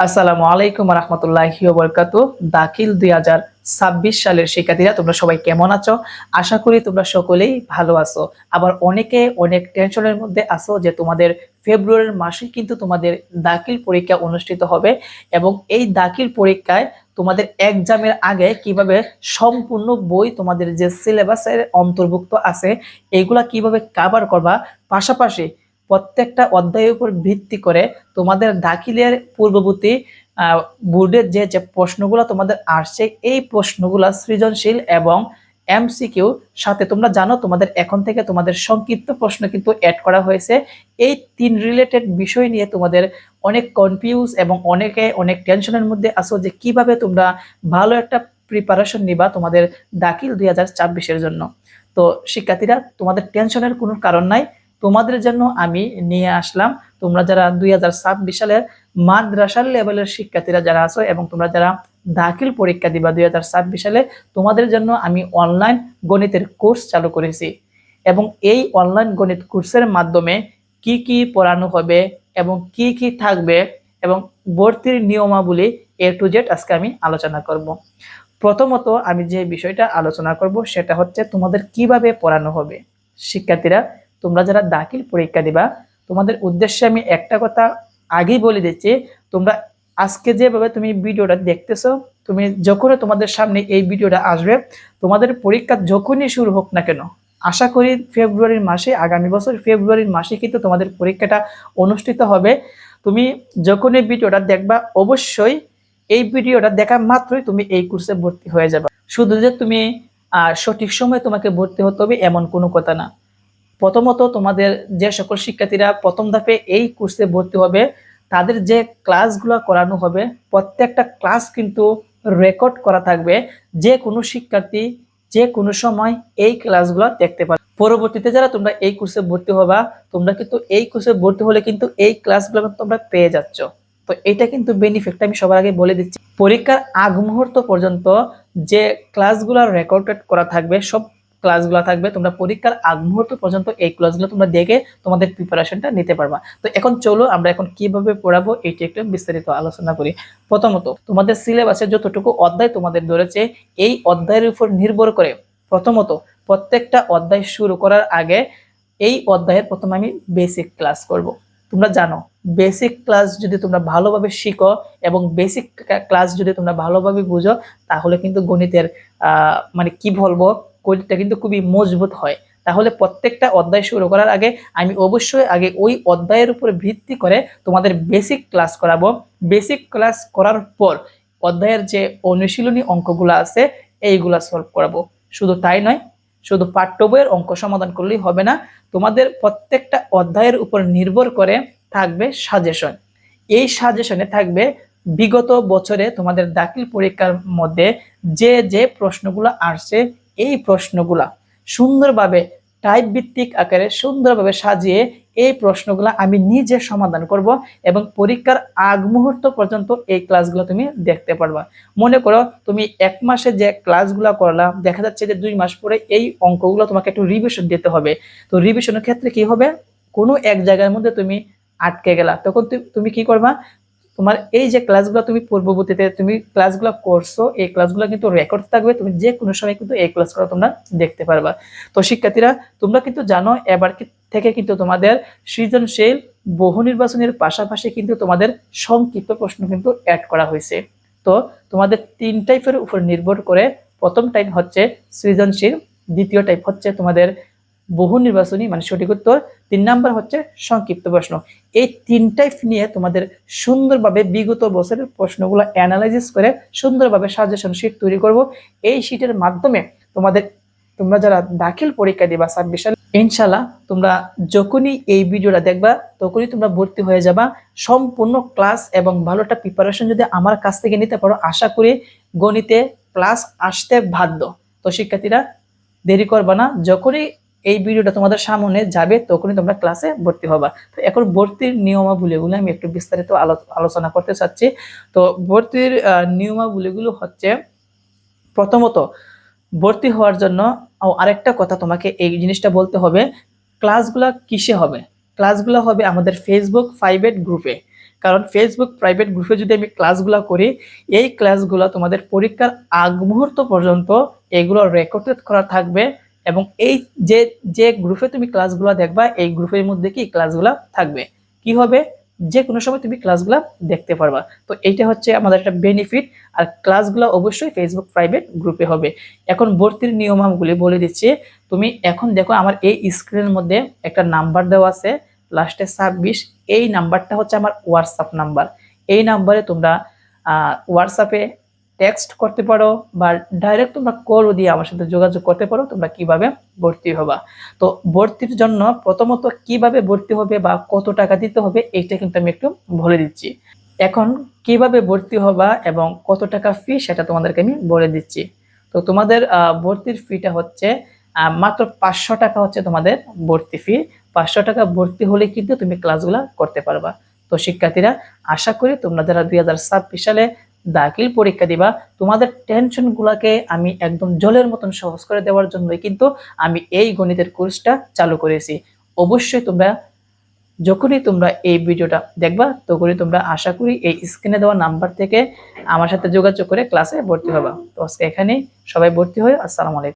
আসসালামু আলাইকুম রহমতুল্লাহি বরকাত। দাখিল দুই হাজার ছাব্বিশ সালের শিক্ষার্থীরা, তোমরা সবাই কেমন আছো? আশা করি তোমরা সকলেই ভালো আছো। আবার অনেকে অনেক টেনশনের মধ্যে আছো যে তোমাদের ফেব্রুয়ারির মাসে কিন্তু তোমাদের দাখিল পরীক্ষা অনুষ্ঠিত হবে এবং এই দাখিল পরীক্ষায় তোমাদের এক্সামের আগে কীভাবে সম্পূর্ণ বই তোমাদের যে সিলেবাসের অন্তর্ভুক্ত আছে এইগুলা কীভাবে কাভার করবা? পাশাপাশি প্রত্যেকটা অধ্যায়ের উপর ভিত্তি করে তোমাদের দাখিলের পূর্ববর্তী বোর্ডের যে যে প্রশ্নগুলো তোমাদের আসছে, এই প্রশ্নগুলো সৃজনশীল এবং এমসিকিউ সাথে তোমরা জানো, তোমাদের এখন থেকে তোমাদের সংক্ষিপ্ত প্রশ্ন কিন্তু অ্যাড করা হয়েছে। এই তিন রিলেটেড বিষয় নিয়ে তোমাদের অনেক কনফিউজ এবং অনেকে অনেক টেনশনের মধ্যে আসো যে কীভাবে তোমরা ভালো একটা প্রিপারেশন নিবা তোমাদের দাখিল দুই হাজার জন্য। তো শিক্ষার্থীরা, তোমাদের টেনশনের কোনো কারণ নাই। তোমাদের জন্য আমি নিয়ে আসলাম। তোমরা যারা দুই হাজার ছাব্বিশ সালের মাদ্রাসার লেভেলের শিক্ষার্থীরা যারা আছো এবং তোমরা যারা দাখিল পরীক্ষা দিবা দুই হাজার ছাব্বিশ সালে, তোমাদের জন্য আমি অনলাইন গণিতের কোর্স চালু করেছি। এবং এই অনলাইন গণিত কোর্সের মাধ্যমে কি কি পড়ানো হবে এবং কি কি থাকবে এবং ভর্তির নিয়মাবলী এ টু জেড আজকে আমি আলোচনা করব। প্রথমত আমি যে বিষয়টা আলোচনা করব সেটা হচ্ছে তোমাদের কীভাবে পড়ানো হবে। শিক্ষার্থীরা তোমরা যারা দাখিল পরীক্ষা দিবা, তোমাদের উদ্দেশ্যে আমি একটা কথা আগেই বলে দিচ্ছি, তোমরা আজকে যেভাবে তুমি ভিডিওটা দেখতেছো, তুমি যখনই তোমাদের সামনে এই ভিডিওটা আসবে, তোমাদের পরীক্ষা যখনই শুরু হোক না কেন, আশা করি ফেব্রুয়ারির মাসে, আগামী বছর ফেব্রুয়ারির মাসে কিন্তু তোমাদের পরীক্ষাটা অনুষ্ঠিত হবে। তুমি যখন এই ভিডিওটা দেখবা, অবশ্যই এই ভিডিওটা দেখা মাত্রই তুমি এই কোর্সে ভর্তি হয়ে যাবে। শুধু যে তুমি সঠিক সময়ে তোমাকে ভর্তি হতে হবে এমন কোনো কথা না। প্রথমত তোমাদের যে সকল শিক্ষার্থীরা প্রথম ধাপে এই কোর্সে ভর্তি হবে, তাদের যে ক্লাসগুলো করানো হবে, প্রত্যেকটা ক্লাস কিন্তু রেকর্ড করা থাকবে। যে কোনো শিক্ষার্থী যে কোনো সময় এই ক্লাসগুলো দেখতে পাবে পরবর্তীতে যারা তোমরা এই কোর্সে ভর্তি হবা, তোমরা কিন্তু এই কোর্সে ভর্তি হলে কিন্তু এই ক্লাসগুলো কিন্তু তোমরা পেয়ে যাচ্ছ। তো এটা কিন্তু বেনিফিটটা আমি সবার আগে বলে দিচ্ছি। পরীক্ষার আগ মুহূর্ত পর্যন্ত যে ক্লাসগুলো রেকর্ডেড করা থাকবে, সব ক্লাসগুলো থাকবে, তোমরা পরীক্ষার আগ মুহূর্ত পর্যন্ত এই ক্লাসগুলো তোমরা দেখে তোমাদের প্রিপারেশনটা নিতে পারবা। তো এখন চলো আমরা এখন কীভাবে পড়াবো এইটি একটু বিস্তারিত আলোচনা করি। প্রথমত, তোমাদের সিলেবাসে যতটুকু অধ্যায় তোমাদের ধরেছে, এই অধ্যায়ের উপর নির্ভর করে প্রথমত প্রত্যেকটা অধ্যায় শুরু করার আগে এই অধ্যায়ের প্রথমে আমি বেসিক ক্লাস করব। তোমরা জানো বেসিক ক্লাস যদি তোমরা ভালোভাবে শিখো এবং বেসিক ক্লাস যদি তোমরা ভালোভাবে বুঝো, তাহলে কিন্তু গণিতের মানে কি বলব, গণিতটা কিন্তু খুবই মজবুত হয়। তাহলে প্রত্যেকটা অধ্যায় শুরু করার আগে আমি অবশ্যই আগে ওই অধ্যায়ের উপর ভিত্তি করে তোমাদের বেসিক ক্লাস করাবো। বেসিক ক্লাস করার পর অধ্যায়ের যে অনুশীলনী অঙ্কগুলো আছে, এইগুলা সলভ করাবো। শুধু তাই নয় শুধু পাঠ্য বইয়ের অঙ্ক সমাধান করলেই হবে না, তোমাদের প্রত্যেকটা অধ্যায়ের উপর নির্ভর করে থাকবে সাজেশন এই সাজেশনে থাকবে বিগত বছরে তোমাদের দাখিল পরীক্ষার মধ্যে যে যে প্রশ্নগুলো আসছে, এই প্রশ্নগুলা সুন্দরভাবে টাইপ ভিত্তিক আকারে সুন্দরভাবে সাজিয়ে এই প্রশ্নগুলো আমি নিজে সমাধান করব এবং পরীক্ষার আগ মুহূর্ত পর্যন্ত এই ক্লাসগুলো তুমি দেখতে পারবা। মনে করো তুমি এক মাসে যে ক্লাসগুলো করলাম দেখা যাচ্ছে যে দুই মাস পরে এই অঙ্কগুলো তোমাকে একটু রিভিশন দিতে হবে। তো রিভিশনের ক্ষেত্রে কি হবে? কোনো এক জায়গার মধ্যে তুমি আটকে গেলা। তখন তুমি কি করবা? তোমার এই যে ক্লাসগুলো তুমি পূর্ববর্তীতে তুমি ক্লাসগুলো করছ, এই ক্লাসগুলো কিন্তু রেকর্ড থাকবে, তুমি যে কোনো সময় কিন্তু এই ক্লাসগুলো তোমরা দেখতে পারবা। তো শিক্ষার্থীরা, তোমরা কিন্তু জানো, এবার থেকে কিন্তু তোমাদের সৃজনশীল বহু নির্বাচনের পাশাপাশি কিন্তু তোমাদের সংক্ষিপ্ত প্রশ্ন কিন্তু অ্যাড করা হয়েছে। তো তোমাদের তিন টাইপের উপর নির্ভর করে প্রথম টাইপ হচ্ছে সৃজনশীল, দ্বিতীয় টাইপ হচ্ছে তোমাদের বহু নির্বাচনী মানে সঠিক উত্তর তিন নাম্বার হচ্ছে সংক্ষিপ্ত প্রশ্ন। এই তিনটাই নিয়ে তোমাদের সুন্দরভাবে বিগত বছরের প্রশ্নগুলো অ্যানালাইসিস করে সুন্দরভাবে সাজেশন শিট তৈরি করব। এই শিটের মাধ্যমে তোমাদের, তোমরা যারা দাখিল পরীক্ষা দিবা ছাব্বিশ ইনশাল্লাহ তোমরা যখনই এই ভিডিওটা দেখবা, তখনই তোমরা ভর্তি হয়ে যাবা। সম্পূর্ণ ক্লাস এবং ভালো একটা প্রিপারেশন যদি আমার কাছ থেকে নিতে পারো, আশা করি গণিতে প্লাস আসতে বাধ্য। তো শিক্ষার্থীরা দেরি করবা না। যখনই এই ভিডিওটা তোমাদের সামনে যাবে, তখনই তোমরা ক্লাসে ভর্তি হবা। তো এখন ভর্তির নিয়মাবলীগুলো আমি একটু বিস্তারিত আলো- আলোচনা করতে চাচ্ছি। তো ভর্তির নিয়মাবলীগুলো হচ্ছে, প্রথমত, ভর্তি হওয়ার জন্য আরেকটা কথা তোমাকে এই জিনিসটা বলতে হবে ক্লাসগুলো কিসে হবে? ক্লাসগুলো হবে আমাদের ফেসবুক প্রাইভেট গ্রুপে কারণ ফেসবুক প্রাইভেট গ্রুপে যদি আমি ক্লাসগুলো করি, এই ক্লাসগুলো তোমাদের পরীক্ষার আগ মুহূর্ত পর্যন্ত এগুলো রেকর্ডেড করা থাকবে। এবং এই যে যে গ্রুপে তুমি ক্লাসগুলো দেখবা, এই গ্রুপের মধ্যে কি ক্লাসগুলো থাকবে? কি হবে? যে কোনো সময় তুমি ক্লাসগুলো দেখতে পারবা। তো এইটা হচ্ছে আমাদের একটা বেনিফিট আর ক্লাসগুলো অবশ্যই ফেসবুক প্রাইভেট গ্রুপে হবে। এখন ভর্তির নিয়মাবলী বলে দিচ্ছি, তুমি এখন দেখো আমার এই স্ক্রিনের মধ্যে একটা নাম্বার দেওয়া আছে লাস্টে ছাব্বিশ, এই নাম্বারটা হচ্ছে আমার হোয়াটসঅ্যাপ নাম্বার এই নাম্বারে তোমরা হোয়াটসঅ্যাপে টেক্সট করতে পারো বা ডাইরেক্ট তোমরা কল দিয়ে আমার সাথে যোগাযোগ করতে পারো, তোমরা কীভাবে ভর্তি হবা। তো ভর্তির জন্য প্রথমত কীভাবে ভর্তি হবে বা কত টাকা দিতে হবে, এইটা কিন্তু আমি একটু বলে দিচ্ছি। এখন কীভাবে ভর্তি হবা এবং কত টাকা ফি সেটা তোমাদেরকে আমি বলে দিচ্ছি। তো তোমাদের ভর্তির ফিটা হচ্ছে মাত্র পাঁচশো টাকা হচ্ছে তোমাদের ভর্তি ফি পাঁচশো টাকা ভর্তি হলে কিন্তু তুমি ক্লাসগুলো করতে পারবা। তো শিক্ষার্থীরা, আশা করি তোমরা যারা দুই হাজার ছাব্বিশ সালে দাখিল পরীক্ষা দিবা, তোমাদের টেনশন গুলাকে আমি একদম জলের মতন সহজ করে দেওয়ার জন্যই কিন্তু আমি এই গণিতের কোর্সটা চালু করেছি। অবশ্যই তোমরা যখনই তোমরা এই ভিডিওটা দেখবা, তখনই তোমরা আশা করি এই স্ক্রিনে দেওয়া নাম্বার থেকে আমার সাথে যোগাযোগ করে ক্লাসে ভর্তি হবা। তো আজকে এখানেই সবাই ভর্তি হয়ে, আসসালামু আলাইকুম।